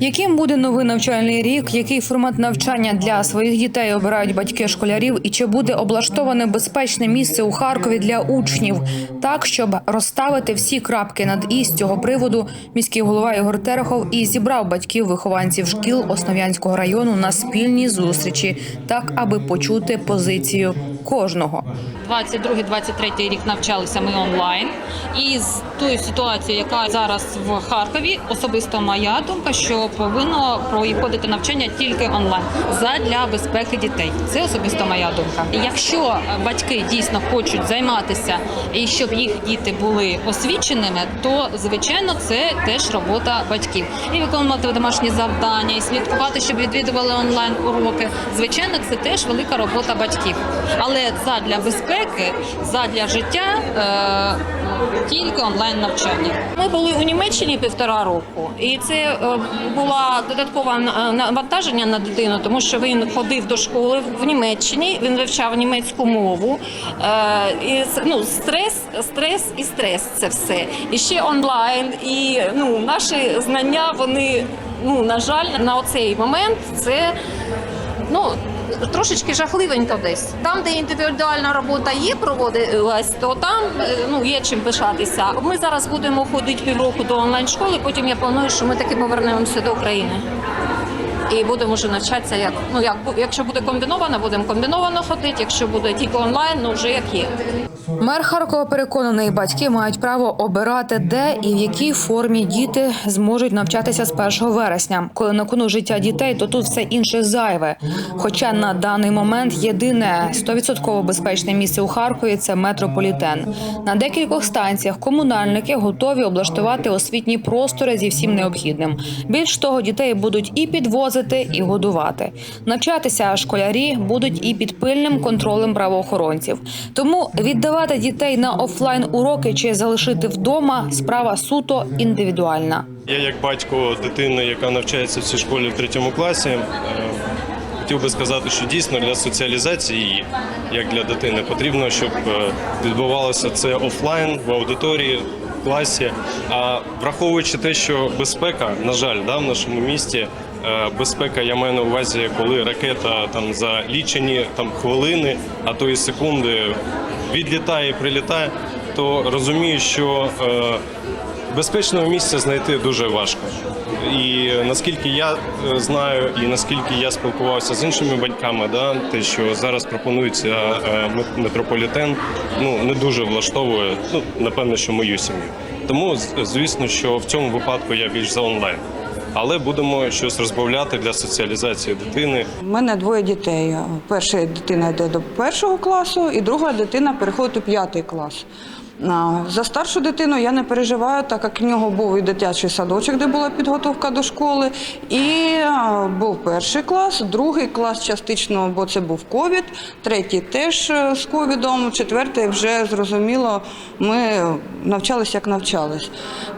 Яким буде новий навчальний рік? Який формат навчання для своїх дітей обирають батьки школярів? І чи буде облаштоване безпечне місце у Харкові для учнів? Так, щоб розставити всі крапки над і з цього приводу, міський голова Ігор Терехов і зібрав батьків вихованців шкіл Основ'янського району на спільній зустрічі, так аби почути позицію кожного. 22-23 рік навчалися ми онлайн. І з тою ситуацією, яка зараз в Харкові, особисто моя думка, що повинно проходити навчання тільки онлайн задля безпеки дітей. Це особисто моя думка. Якщо батьки дійсно хочуть займатися і щоб їх діти були освіченими, то звичайно це теж робота батьків. І виконувати домашні завдання, і слідкувати, щоб відвідували онлайн уроки. Звичайно, це теж велика робота батьків. Але задля безпеки, задля життя е, тільки онлайн навчання. Ми були у Німеччині півтора року, і це е, було додаткове навантаження на дитину, тому що він ходив до школи в Німеччині, він вивчав німецьку мову. Е, І ну, стрес, стрес і стрес це все. І ще онлайн. І ну, наші знання, вони, ну, на жаль, на оцей момент це. Ну, трошечки жахливенько десь. Там, де індивідуальна робота є, проводилась, то там е, ну, є чим пишатися. Ми зараз будемо ходити півроку до онлайн-школи, потім я планую, що ми таки повернемося до України. І будемо вже навчатися, як ну як якщо буде комбіновано, будемо комбіновано ходити. Якщо буде тільки онлайн, ну вже як є. Мер Харкова переконаний, батьки мають право обирати, де і в якій формі діти зможуть навчатися з 1 вересня. Коли на кону життя дітей, то тут все інше зайве. Хоча на даний момент єдине 100% безпечне місце у Харкові це метрополітен. На декількох станціях комунальники готові облаштувати освітні простори зі всім необхідним. Більш того, дітей будуть і підвозити, і годувати. Навчатися школярі будуть і під пильним контролем правоохоронців. Тому віддавати дітей на офлайн уроки чи залишити вдома справа суто індивідуальна. Я як батько дитини, яка навчається в цій школі в третьому класі, е, хотів би сказати, що дійсно для соціалізації як для дитини, потрібно, щоб е, відбувалося це офлайн в аудиторії. в Класі, а враховуючи те, що безпека, на жаль, да, в нашому місті безпека, я маю на увазі, коли ракета там за лічені там хвилини, а то і секунди відлітає і прилітає, то розумію, що е, Безпечного місця знайти дуже важко. І наскільки я е, знаю, і наскільки я спілкувався з іншими батьками, да, те, що зараз пропонується е, метрополітен, ну не дуже влаштовує, ну напевно, що мою сім'ю. Тому звісно, що в цьому випадку я більш за онлайн. Але будемо щось розбавляти для соціалізації дитини. У мене двоє дітей. Перша дитина йде до першого класу, і друга дитина переходить у п'ятий клас. За старшу дитину я не переживаю, так як в нього був і дитячий садочок, де була підготовка до школи, і був перший клас, другий клас частично, бо це був ковід, третій теж е, з ковідом, четвертий вже зрозуміло, ми навчалися як навчались.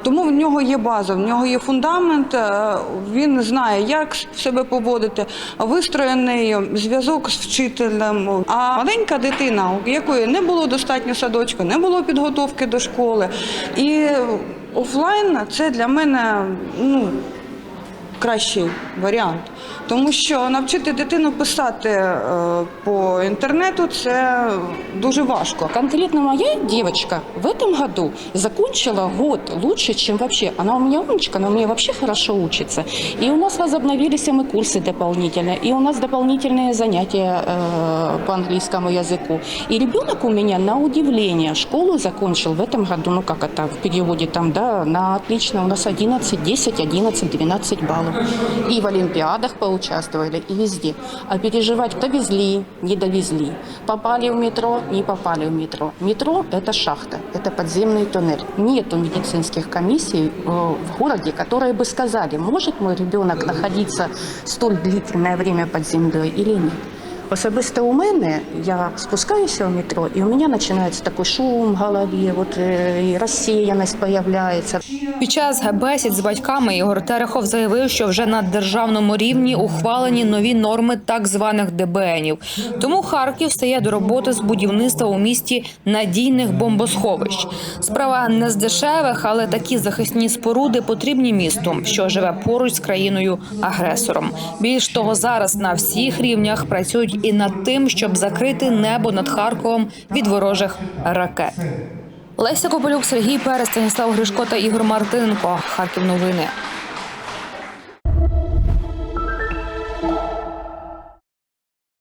Тому в нього є база, в нього є фундамент, е, він знає, як себе поводити, вистроєний зв'язок з вчителем. А маленька дитина, у якої не було достатньо садочку, не було підготовки до школи. І офлайн це для мене ну, кращий варіант Тому що навчити дитину писати е, по інтернету це дуже важко. Конкретно моя девочка в этом году закончила год лучше, чем вообще. Она у меня умничка, она у меня вообще хорошо учится. И у нас возобновились мы курсы дополнительные, и у нас дополнительные занятия э, по английскому языку. И ребенок у меня, на удивление, школу закончил в этом году, ну как это в переводе там, да, на отлично. У нас 11, 10, 11, 12 баллов. И в Олимпиадах поучаствовали, и везде. А переживать довезли, не довезли. Попали в метро, не попали в метро. Метро – это шахта, это подземный туннель. Нету медицинских комиссий э, в городе, которые бы сказали, может мой ребенок находиться столь длительное время под землей или нет. Особисто у мене я спускаюся в метро, і у мене починається такий шум в голові, от, е, і розсіяність з'являється. Під час бесід з батьками Ігор Терехов заявив, що вже на державному рівні ухвалені нові норми так званих ДБНів. Тому Харків стає до роботи з будівництва у місті надійних бомбосховищ. Справа не з дешевих, але такі захисні споруди потрібні місту, що живе поруч з країною агресором. Більш того, зараз на всіх рівнях працюють і над тим, щоб закрити небо над Харковом від ворожих ракет. Леся Кополюк, Сергій Перес, Станіслав Гришко та Ігор Мартиненко. Харків новини.